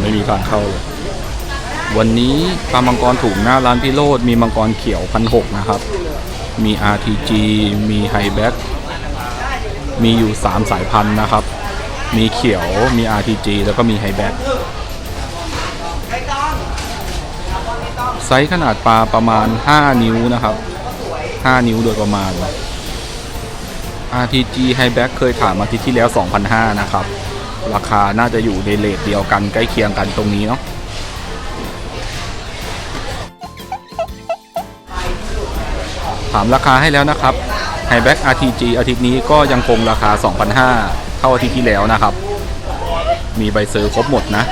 ไม่มีการเข้าเลย วันนี้ปลามังกรถูกหน้าร้านพิโรดมีมังกรเขียวพันหกนะครับ มี RTG มีไฮแบ็กมีอยู่ 3 สายพันธุ์นะครับ มีเขียว มี RTG แล้วก็มีไฮแบ็กไซส์ขนาดปลาประมาณ 5 นิ้วนะครับ 5 นิ้วโดยประมาณ RTG Highback เคยถามอาทิตย์ที่แล้ว 2,500 นะครับ ราคาน่าจะอยู่ในเลทเดียวกันใกล้เคียงกันตรงนี้เนาะถามราคาให้แล้วนะครับไฮแบ็ก RTG อาทิตย์นี้ก็ยังคงราคา 2,500เท่าอาทิตย์ที่แล้วนะครับ มีใบเซอร์ครบหมดนะ